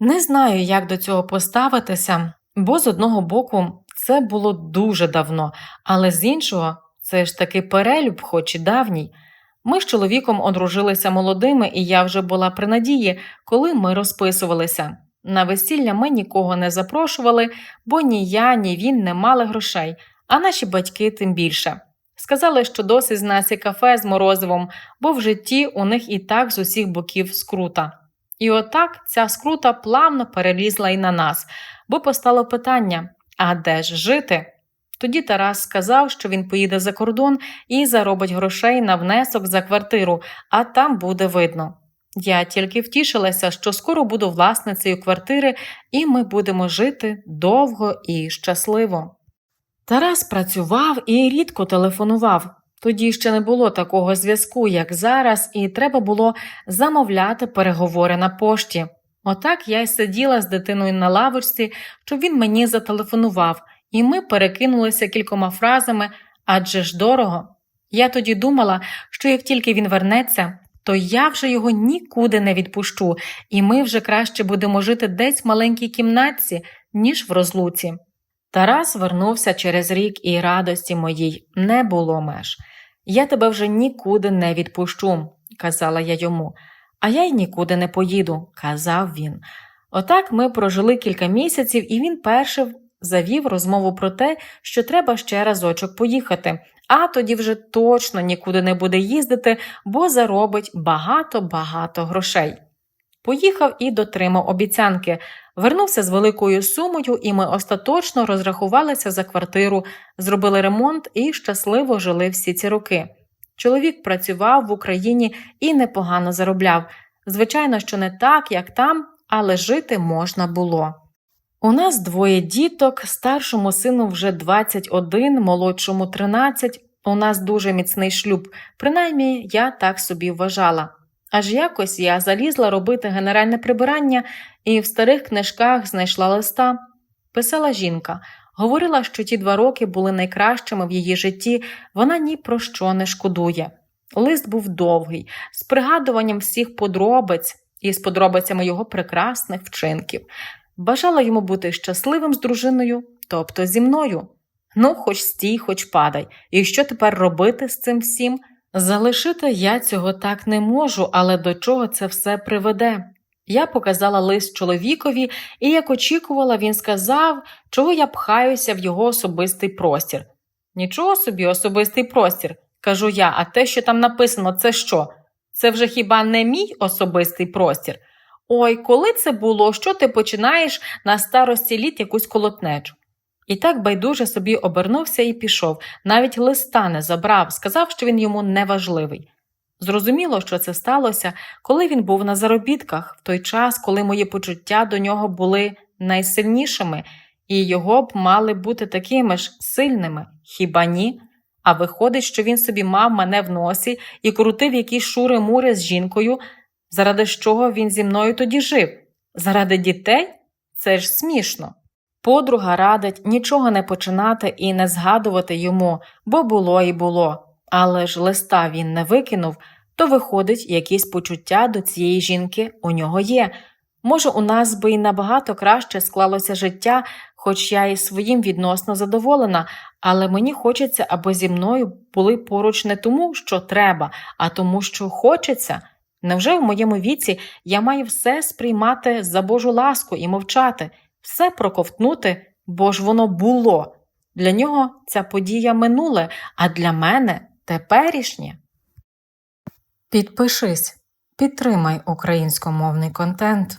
Не знаю, як до цього поставитися, бо з одного боку це було дуже давно, але з іншого це ж таки перелюб, хоч і давній. Ми з чоловіком одружилися молодими, і я вже була при надії, коли ми розписувалися. На весілля ми нікого не запрошували, бо ні я, ні він не мали грошей, а наші батьки тим більше. Сказали, що досить з нас і кафе з морозивом, бо в житті у них і так з усіх боків скрута. І отак ця скрута плавно перелізла і на нас, бо постало питання: а де ж жити? Тоді Тарас сказав, що він поїде за кордон і заробить грошей на внесок за квартиру, а там буде видно. Я тільки втішилася, що скоро буду власницею квартири, і ми будемо жити довго і щасливо. Тарас працював і рідко телефонував. Тоді ще не було такого зв'язку, як зараз, і треба було замовляти переговори на пошті. Отак я й сиділа з дитиною на лавочці, щоб він мені зателефонував, і ми перекинулися кількома фразами адже ж дорого. Я тоді думала, що як тільки він вернеться, то я вже його нікуди не відпущу, і ми вже краще будемо жити десь в маленькій кімнатці, ніж в розлуці. Тарас вернувся через рік, і радості моїй не було меж. Я тебе вже нікуди не відпущу, казала я йому, а я й нікуди не поїду, казав він. Отак ми прожили кілька місяців, і він перший завів розмову про те, що треба ще разочок поїхати, а тоді вже точно нікуди не буде їздити, бо заробить багато-багато грошей. Поїхав і дотримав обіцянки, вернувся з великою сумою, і ми остаточно розрахувалися за квартиру, зробили ремонт і щасливо жили всі ці роки. Чоловік працював в Україні і непогано заробляв. Звичайно, що не так, як там, але жити можна було. У нас двоє діток, старшому сину вже 21, молодшому 13. У нас дуже міцний шлюб, принаймні я так собі вважала. Аж якось я залізла робити генеральне прибирання і в старих книжках знайшла листа. Писала жінка, говорила, що ті два роки були найкращими в її житті, вона ні про що не шкодує. Лист був довгий, з пригадуванням всіх подробиць і з подробицями його прекрасних вчинків. Бажала йому бути щасливим з дружиною, тобто зі мною. Ну, хоч стій, хоч падай. І що тепер робити з цим всім? Залишити я цього так не можу, але до чого це все приведе? Я показала лист чоловікові, і, як очікувала, він сказав, чого я пхаюся в його особистий простір. Нічого собі, особистий простір, кажу я, а те, що там написано, це що? Це вже хіба не мій особистий простір? Ой, коли це було, що ти починаєш на старості літ якусь колотнечу? І так байдуже собі обернувся і пішов, навіть листа не забрав, сказав, що він йому не важливий. Зрозуміло, що це сталося, коли він був на заробітках, в той час, коли мої почуття до нього були найсильнішими, і його б мали бути такими ж сильними, хіба ні? А виходить, що він собі мав мене в носі і крутив якісь шури-мури з жінкою, заради чого він зі мною тоді жив? Заради дітей? Це ж смішно. Подруга радить нічого не починати і не згадувати йому, бо було і було. Але ж листа він не викинув, то виходить, якісь почуття до цієї жінки у нього є. Може, у нас би й набагато краще склалося життя, хоч я і своїм відносно задоволена, але мені хочеться, аби зі мною були поруч не тому, що треба, а тому, що хочеться. Невже в моєму віці я маю все сприймати за Божу ласку і мовчати? Все проковтнути, бо ж воно було. Для нього ця подія минуле, а для мене теперішнє. Підпишись, підтримай українськомовний контент.